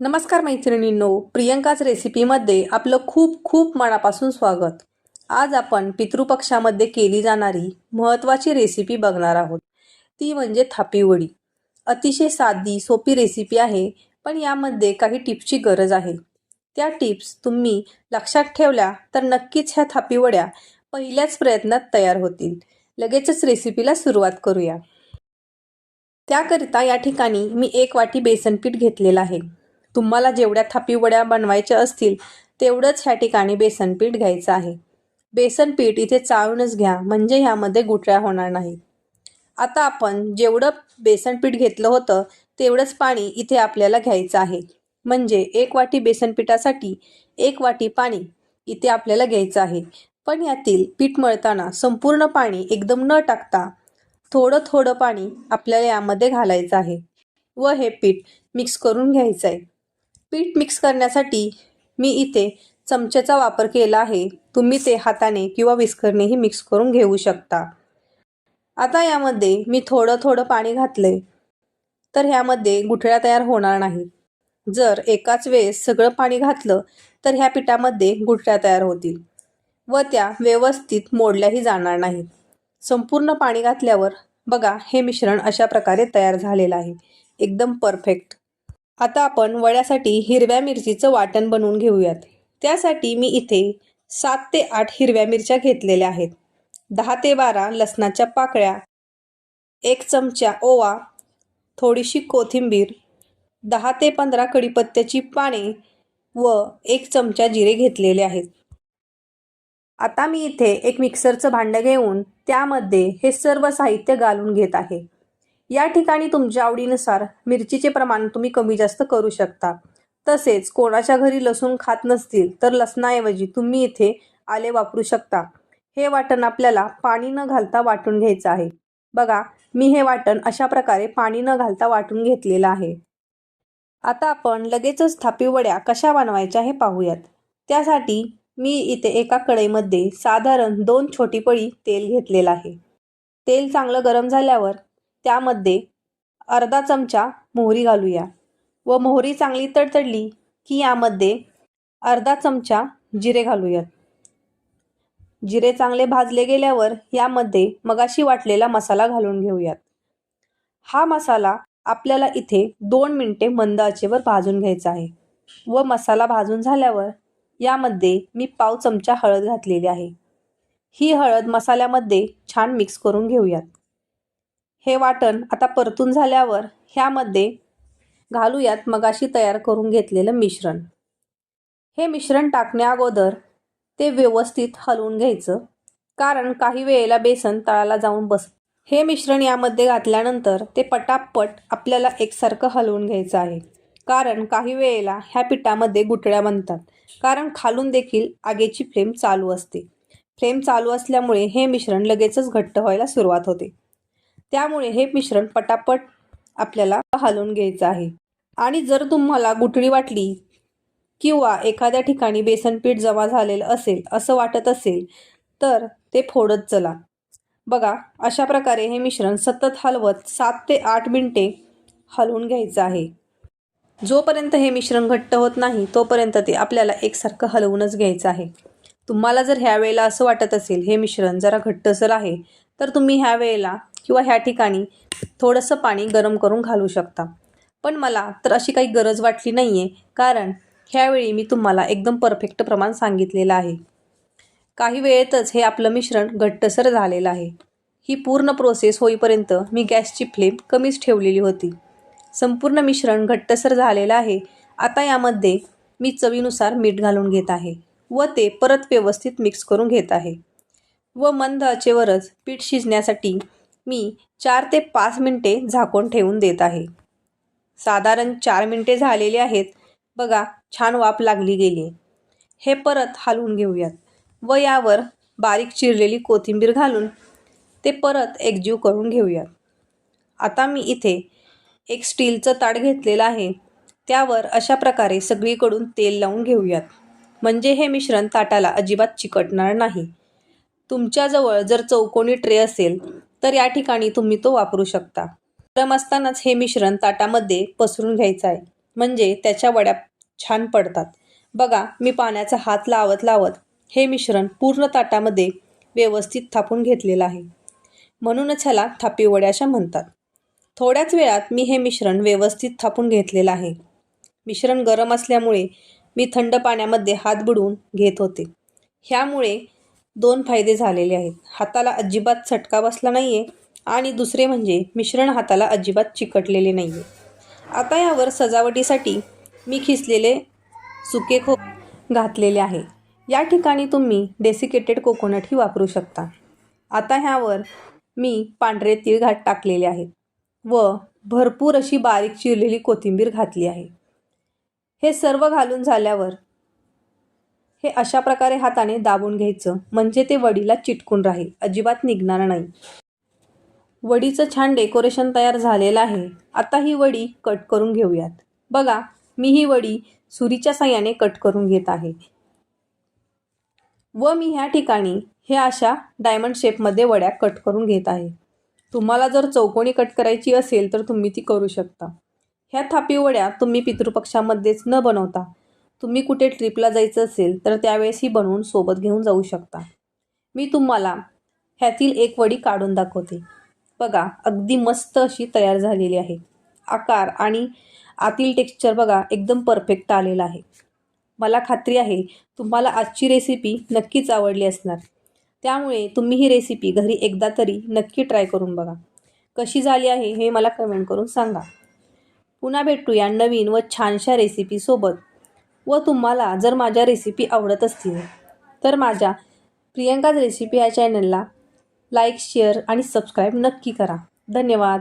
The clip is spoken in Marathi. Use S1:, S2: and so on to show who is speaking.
S1: नमस्कार मैत्रिणींनो प्रियंकाच रेसिपीमध्ये आपलं खूप खूप मनापासून स्वागत. आज आपण पितृपक्षामध्ये केली जाणारी महत्त्वाची रेसिपी बघणार आहोत. ती म्हणजे थापीवडी अतिशय साधी सोपी रेसिपी आहे पण यामध्ये काही टिप्सची गरज आहे. त्या टिप्स तुम्ही लक्षात ठेवल्या तर नक्कीच ह्या थापीवड्या पहिल्याच प्रयत्नात तयार होतील. लगेचच रेसिपीला सुरुवात करूया. त्याकरिता या ठिकाणी मी एक वाटी बेसन पीठ घेतलेलं आहे. तुम्हाला जेवढ्या थापीवड्या बनवायच्या असतील तेवढंच ह्या ठिकाणी बेसनपीठ घ्यायचं आहे. बेसनपीठ इथे चाळूनच घ्या म्हणजे ह्यामध्ये गुठळ्या होणार नाही. आता आपण जेवढं बेसनपीठ घेतलं होतं तेवढंच पाणी इथे आपल्याला घ्यायचं आहे. म्हणजे एक वाटी बेसनपीठासाठी एक वाटी पाणी इथे आपल्याला घ्यायचं आहे. पण यातील पीठ मळताना संपूर्ण पाणी एकदम न टाकता थोडं थोडं पाणी आपल्याला यामध्ये घालायचं आहे. व हे पीठ मिक्स करून घ्यायचं आहे पीठ मिक्स करण्यासाठी मी इथे चमच्याचा वापर केला आहे. तुम्ही ते हाताने किंवा विस्करनेही मिक्स करून घेऊ शकता. आता यामध्ये मी थोडं थोडं पाणी घातले तर ह्यामध्ये गुठळ्या तयार होणार नाही. जर एकाच वेळेस सगळं पाणी घातलं तर ह्या पिठामध्ये गुठळ्या तयार होतील व त्या व्यवस्थित मोडल्याही जाणार नाहीत. संपूर्ण पाणी घातल्यावर बघा हे मिश्रण अशा प्रकारे तयार झालेलं आहे. एकदम परफेक्ट आता आपण वड्यासाठी हिरव्या मिरचीचं वाटण बनवून घेऊयात. त्यासाठी मी इथे सात ते आठ हिरव्या मिरच्या घेतलेल्या आहेत. दहा ते बारा लसणाच्या पाकळ्या एक चमचा ओवा थोडीशी कोथिंबीर दहा ते पंधरा कढीपत्त्याची पाने व एक चमचा जिरे घेतलेले आहेत. आता मी इथे एक मिक्सरचं भांडं घेऊन त्यामध्ये हे सर्व साहित्य घालून घेत आहे. या ठिकाणी तुमच्या आवडीनुसार मिरचीचे प्रमाण तुम्ही कमी जास्त करू शकता. तसेच कोणाच्या घरी लसूण खात नसतील तर लसणाऐवजी तुम्ही इथे आले वापरू शकता. हे वाटण आपल्याला पाणी न घालता वाटून घ्यायचं आहे. बघा मी हे वाटण अशा प्रकारे पाणी न घालता वाटून घेतलेलं आहे. आता आपण लगेचच थापी वड्या कशा बनवायच्या हे पाहूयात. त्यासाठी मी इथे एका कढईमध्ये साधारण दोन छोटी पळी तेल घेतलेलं आहे. तेल चांगलं गरम झाल्यावर त्यामध्ये अर्धा चमचा मोहरी घालूया. व मोहरी चांगली तडतडली की यामध्ये अर्धा चमचा जिरे घालूयात. जिरे चांगले भाजले गेल्यावर यामध्ये मगाशी वाटलेला मसाला घालून घेऊयात. हा मसाला आपल्याला इथे दोन मिनटे मंद आचेवर भाजून घ्यायचा आहे. व मसाला भाजून झाल्यावर यामध्ये मी पाव चमचा हळद घातलेली आहे. ही हळद मसाल्यामध्ये छान मिक्स करून घेऊयात. हे वाटण आता परतून झाल्यावर ह्यामध्ये घालूयात मगाशी तयार करून घेतलेलं मिश्रण. हे मिश्रण टाकण्या अगोदर ते व्यवस्थित हलवून घ्यायचं. कारण काही वेळेला बेसन तळाला जाऊन बस हे मिश्रण यामध्ये घातल्यानंतर ते पटापट आपल्याला एकसारखं हलवून घ्यायचं आहे. कारण काही वेळेला ह्या पिठामध्ये गुटळ्या बनतात. कारण खालून देखील आगेची फ्लेम चालू असते. फ्लेम चालू असल्यामुळे हे मिश्रण लगेचच घट्ट व्हायला सुरुवात होते. त्यामुळे हे मिश्रण पटापट आपल्याला हलवून घ्यायचं आहे. आणि जर तुम्हाला गुठळी वाटली किंवा एखाद्या ठिकाणी बेसनपीठ जमा झालेलं असेल असं वाटत असेल तर ते फोडत चला. बघा अशा प्रकारे हे मिश्रण सतत हलवत सात ते आठ मिनटे हलवून घ्यायचं आहे. जोपर्यंत हे मिश्रण घट्ट होत नाही तोपर्यंत ते आपल्याला एकसारखं हलवूनच घ्यायचं आहे. तुम्हाला जर ह्या वेळेला असं वाटत असेल हे मिश्रण जरा घट्टसर आहे तर तुम्ही ह्या वेळेला किंवा ह्या ठिकाणी थोडंसं पाणी गरम करून घालू शकता. पण मला तर अशी काही गरज वाटली नाही आहे कारण ह्यावेळी मी तुम्हाला एकदम परफेक्ट प्रमाण सांगितलेलं आहे. काही वेळेतच हे आपलं मिश्रण घट्टसर झालेलं आहे. ही पूर्ण प्रोसेस होईपर्यंत मी गॅसची फ्लेम कमीच ठेवलेली होती. संपूर्ण मिश्रण घट्टसर झालेलं आहे. आता यामध्ये मी चवीनुसार मीठ घालून घेत आहे व ते परत व्यवस्थित मिक्स करून घेत आहे. व मंद आचेवरच पीठ शिजण्यासाठी मी चार ते पाच मिनटे झाकून ठेवून देत आहे. साधारण चार मिनटे झालेले आहेत. बघा छान वाफ लागली गेली. हे परत हलवून घेऊयात. व यावर बारीक चिरलेली कोथिंबीर घालून ते परत एकजीव करून घेऊयात. आता मी इथे एक स्टीलचं ताट घेतलेलं आहे. त्यावर अशा प्रकारे सगळीकडून तेल लावून घेऊयात. म्हणजे हे मिश्रण ताटाला अजिबात चिकटणार नाही. तुमच्याजवळ जर चौकोनी ट्रे असेल तर या ठिकाणी तुम्ही तो वापरू शकता. गरम असतानाच हे मिश्रण ताटामध्ये पसरून घ्यायचं आहे. म्हणजे त्याच्या वड्या छान पडतात. बघा मी पाण्याचा हात लावत लावत हे मिश्रण पूर्ण ताटामध्ये व्यवस्थित थापून घेतलेलं आहे. म्हणूनच ह्याला थापी अशा म्हणतात. थोड्याच वेळात मी हे मिश्रण व्यवस्थित थापून घेतलेलं आहे. मिश्रण गरम असल्यामुळे मी थंड पाण्यामध्ये हात बुडवून घेत होते. ह्यामुळे दोन फायदे झालेले आहेत. हाताला अजिबात चटका बसला नाही आहे आणि दुसरे म्हणजे मिश्रण हाताला अजिबात चिकटलेले नाही आहे आता यावर सजावटीसाठी मी खिसलेले सुके खो घातलेले आहे. या ठिकाणी तुम्ही डेसिकेटेड कोकोनटही वापरू शकता. आता ह्यावर मी पांढरे तीळ घाट टाकलेले आहेत व भरपूर अशी बारीक चिरलेली कोथिंबीर घातली आहे. हे सर्व घालून झाल्यावर हे अशा प्रकारे हाताने दाबून घ्यायचं. म्हणजे ते वडीला चिटकून राहील. अजिबात निघणार नाही. वडीचं छान डेकोरेशन तयार झालेलं आहे. आता ही वडी कट करून घेऊयात. बघा मी ही वडी सुरीच्या साह्याने कट करून घेत आहे. व मी ह्या ठिकाणी हे अशा डायमंड शेपमध्ये वड्या कट करून घेत आहे. तुम्हाला जर चौकोनी कट करायची असेल तर तुम्ही ती करू शकता. ह्या थापी वड्या तुम्ही पितृपक्षामध्येच न बनवता तुम्ही कुठे ट्रिपला जायचं असेल तर त्यावेळेस ही बनवून सोबत घेऊन जाऊ शकता. मी तुम्हाला ह्यातील एक वडी काढून दाखवते. बघा अगदी मस्त अशी तयार झालेली आहे. आकार आणि आतील टेक्स्चर बघा एकदम परफेक्ट आलेला आहे. मला खात्री आहे तुम्हाला आजची रेसिपी नक्कीच आवडली असणार. त्यामुळे तुम्ही ही रेसिपी घरी एकदा तरी नक्की ट्राय करून बघा. कशी झाली आहे हे मला कमेंट करून सांगा. पुन्हा भेटूया नवीन व छानशा रेसिपीसोबत व तुम्हाला जर माझ्या रेसिपी आवडत असतील तर माझ्या प्रियंकाज रेसिपी या चॅनलला लाईक शेअर आणि सबस्क्राईब नक्की करा. धन्यवाद.